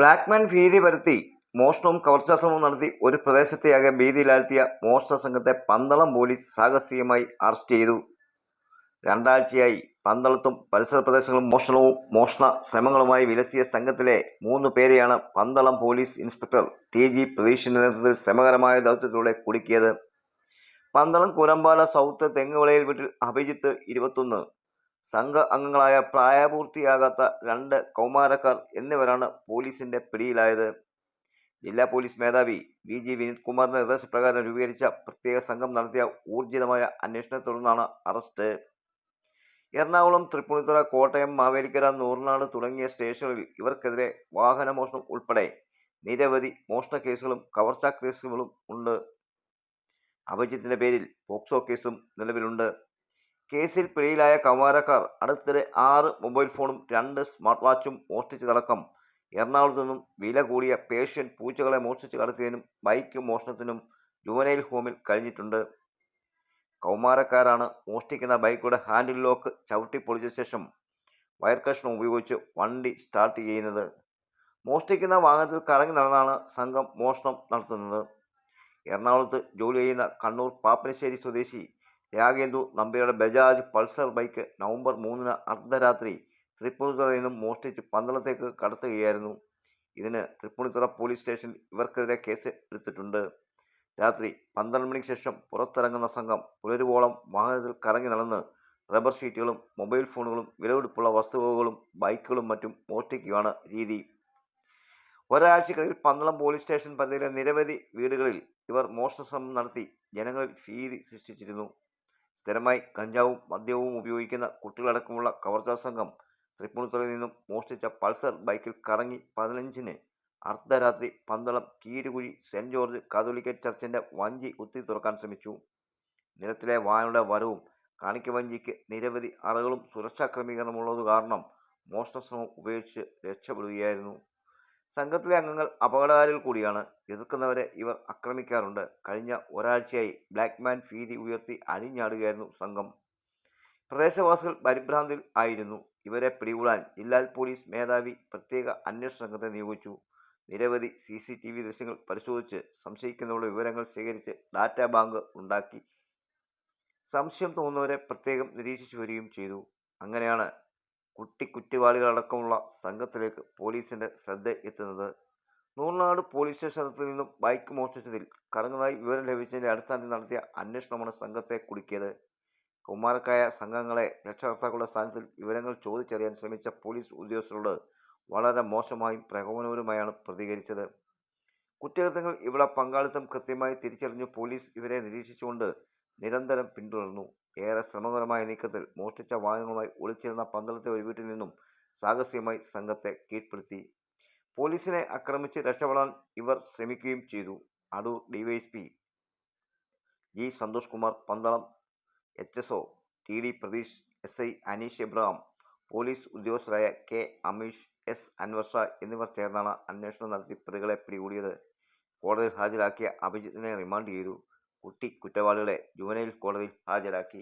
Blackman ഭീതി പരത്തി മോഷണവും കവർച്ചാശ്രമവും നടത്തി ഒരു പ്രദേശത്തെയാകെ ഭീതിയിലാഴ്ത്തിയ മോഷണ സംഘത്തെ പന്തളം പോലീസ് സാഹസികമായി അറസ്റ്റ് ചെയ്തു. രണ്ടാഴ്ചയായി പന്തളത്തും പരിസര പ്രദേശങ്ങളും മോഷണവും മോഷണ ശ്രമങ്ങളുമായി വിലസിയ സംഘത്തിലെ മൂന്ന് പേരെയാണ് Pandalam police inspector T G പ്രതീഷിന്റെ നേതൃത്വത്തിൽ ശ്രമകരമായ ദൗത്യത്തിലൂടെ കുടുക്കിയത്. പന്തളം കുരമ്പാല സൗത്ത് തെങ്ങുവിളയിൽ വീട്ടിൽ അഭിജിത്ത് ഇരുപത്തൊന്ന് സംഘ അംഗങ്ങളായ പ്രായപൂർത്തിയാകാത്ത രണ്ട് കൗമാരക്കാർ എന്നിവരാണ് പോലീസിന്റെ പിടിയിലായത്. ജില്ലാ പോലീസ് മേധാവി വി ജി വിനീത് കുമാറിന്റെ നിർദ്ദേശപ്രകാരം രൂപീകരിച്ച പ്രത്യേക സംഘം നടത്തിയ ഊർജിതമായ അന്വേഷണത്തെ തുടർന്നാണ് അറസ്റ്റ്. എറണാകുളം തൃപ്പൂണിത്തുറ കോട്ടയം മാവേലിക്കര നൂറിനാട് തുടങ്ങിയ സ്റ്റേഷനുകളിൽ ഇവർക്കെതിരെ വാഹന വാഹനമോഷണം ഉൾപ്പെടെ നിരവധി മോഷണ കേസുകളും കവർച്ചാ കേസുകളും ഉണ്ട്. അഭിജിത്തിന്റെ പേരിൽ പോക്സോ കേസും നിലവിലുണ്ട്. കേസിൽ പിടിയിലായ കൗമാരക്കാർ അടുത്തിടെ ആറ് മൊബൈൽ ഫോണും രണ്ട് സ്മാർട്ട് വാച്ചും മോഷ്ടിച്ചതടക്കം. എറണാകുളത്തു നിന്നും വില കൂടിയ പേഷ്യൻ പൂച്ചകളെ മോഷ്ടിച്ച് കടത്തിയതിനും ബൈക്ക് മോഷണത്തിനും ജുവനൈൽ ഹോമിൽ കഴിഞ്ഞിട്ടുണ്ട്. കൗമാരക്കാരാണ് മോഷ്ടിക്കുന്ന ബൈക്കുടെ ഹാൻഡിൽ ലോക്ക് ചവിട്ടി പൊളിച്ച ശേഷം വയർ കഷ്ണം ഉപയോഗിച്ച് വണ്ടി സ്റ്റാർട്ട് ചെയ്യുന്നത്. മോഷ്ടിക്കുന്ന വാഹനത്തിൽ കറങ്ങി നടന്നാണ് സംഘം മോഷണം നടത്തുന്നത്. എറണാകുളത്ത് ജോലി ചെയ്യുന്ന കണ്ണൂർ പാപ്പനശ്ശേരി സ്വദേശി രാഗേന്ദു നമ്പിയുടെ ബജാജ് പൾസർ ബൈക്ക് നവംബർ മൂന്നിന് അർദ്ധരാത്രി തൃപ്പൂണിത്തുറയിൽ നിന്നും മോഷ്ടിച്ച് പന്തളത്തേക്ക് കടത്തുകയായിരുന്നു. ഇതിന് തൃപ്പൂണിത്തുറ പോലീസ് സ്റ്റേഷനിൽ ഇവർക്കെതിരെ കേസ് എടുത്തിട്ടുണ്ട്. രാത്രി പന്ത്രണ്ട് മണിക്ക് ശേഷം പുറത്തിറങ്ങുന്ന സംഘം പുലരുവോളം വാഹനത്തിൽ കറങ്ങി നടന്ന് റബ്ബർ ഷീറ്റുകളും മൊബൈൽ ഫോണുകളും വിലവെടുപ്പുള്ള വസ്തുവകകളും ബൈക്കുകളും മറ്റും മോഷ്ടിക്കുകയാണ് രീതി. ഒരാഴ്ചക്കിടയിൽ പന്തളം പോലീസ് സ്റ്റേഷൻ പരിധിയിലെ നിരവധി വീടുകളിൽ ഇവർ മോഷണ ശ്രമം നടത്തി ജനങ്ങളിൽ ഭീതി സൃഷ്ടിച്ചിരുന്നു. സ്ഥിരമായി കഞ്ചാവും മദ്യവും ഉപയോഗിക്കുന്ന കുട്ടികളടക്കമുള്ള കവർച്ചാ സംഘം തൃപ്പൂണിത്തുറയിൽ നിന്നും മോഷ്ടിച്ച പൾസർ ബൈക്കിൽ കറങ്ങി പതിനഞ്ചിന് അർദ്ധരാത്രി പന്തളം കീരുകുഴി സെന്റ് ജോർജ് കാതോലിക്ക ചർച്ചിന്റെ വഞ്ചി കുത്തി തുറക്കാൻ ശ്രമിച്ചു. നിരത്തിലെ വായനയുടെ വരവും കാണിക്ക വഞ്ചിക്ക് നിരവധി അറകളും സുരക്ഷാ ക്രമീകരണമുള്ളത് കാരണം മോഷണശ്രമം ഉപയോഗിച്ച് രക്ഷപ്പെടുകയായിരുന്നു. സംഘത്തിലെ അംഗങ്ങൾ അപകടകാരികൾ കൂടിയാണ്. എതിർക്കുന്നവരെ ഇവർ ആക്രമിക്കാറുണ്ട്. കഴിഞ്ഞ ഒരാഴ്ചയായി ബ്ലാക്ക്മാൻ ഭീതി ഉയർത്തി അഴിഞ്ഞാടുകയായിരുന്നു സംഘം. പ്രദേശവാസികൾ പരിഭ്രാന്തിൽ ആയിരുന്നു. ഇവരെ പിടികൂടാൻ ജില്ലാ പോലീസ് മേധാവി പ്രത്യേക അന്വേഷണ സംഘത്തെ നിയോഗിച്ചു. നിരവധി സി സി ടി വി ദൃശ്യങ്ങൾ പരിശോധിച്ച് സംശയിക്കുന്നവരുടെ വിവരങ്ങൾ ശേഖരിച്ച് ഡാറ്റ ബാങ്ക് ഉണ്ടാക്കി. സംശയം തോന്നുന്നവരെ പ്രത്യേകം നിരീക്ഷിച്ചു വരികയും ചെയ്തു. അങ്ങനെയാണ് കുട്ടി കുറ്റവാളികളടക്കമുള്ള സംഘത്തിലേക്ക് പോലീസിന്റെ ശ്രദ്ധ എത്തുന്നത്. നൂറിനാട് പോലീസ് സ്റ്റേഷനത്തിൽ നിന്നും ബൈക്ക് മോഷ്ടിച്ചതിൽ കറങ്ങുന്നതായി വിവരം ലഭിച്ചതിന്റെ അടിസ്ഥാനത്തിൽ നടത്തിയ അന്വേഷണമാണ് സംഘത്തെ കുടുക്കിയത്. കുമാരക്കായ സംഘങ്ങളെ രക്ഷകർത്താക്കളുടെ സ്ഥാനത്തിൽ വിവരങ്ങൾ ചോദിച്ചറിയാൻ ശ്രമിച്ച പോലീസ് ഉദ്യോഗസ്ഥരോട് വളരെ മോശമായും പ്രകോപനപരമായാണ് പ്രതികരിച്ചത്. കുറ്റകൃത്യങ്ങൾ ഇവിടെ പങ്കാളിത്തം കൃത്യമായി തിരിച്ചറിഞ്ഞു പോലീസ് ഇവരെ നിരീക്ഷിച്ചുകൊണ്ട് നിരന്തരം പിന്തുടർന്നു. ഏറെ ശ്രമകരമായ നീക്കത്തിൽ മോഷ്ടിച്ച വാഹനങ്ങളുമായി ഒളിച്ചിരുന്ന പന്തളത്തെ ഒരു വീട്ടിൽ നിന്നും സാഹസികമായി സംഘത്തെ കീഴ്പ്പെടുത്തി. പോലീസിനെ ആക്രമിച്ച് രക്ഷപ്പെടാൻ ഇവർ ശ്രമിക്കുകയും ചെയ്തു. Adoor DYSP G Santhosh Kumar Pandalam H S O T D Pratheesh S I Aneesh Abraham police ഉദ്യോഗസ്ഥരായ K Ameesh S Anwarsha എന്നിവർ ചേർന്നാണ് അന്വേഷണം നടത്തി പ്രതികളെ പിടികൂടിയത്. കോടതിയിൽ ഹാജരാക്കിയ അഭിജിത്തിനെ റിമാൻഡ് ചെയ്തു. കുട്ടി കുറ്റവാളികളെ ജുവനൈൽ കോടതിയിൽ ഹാജരാക്കി.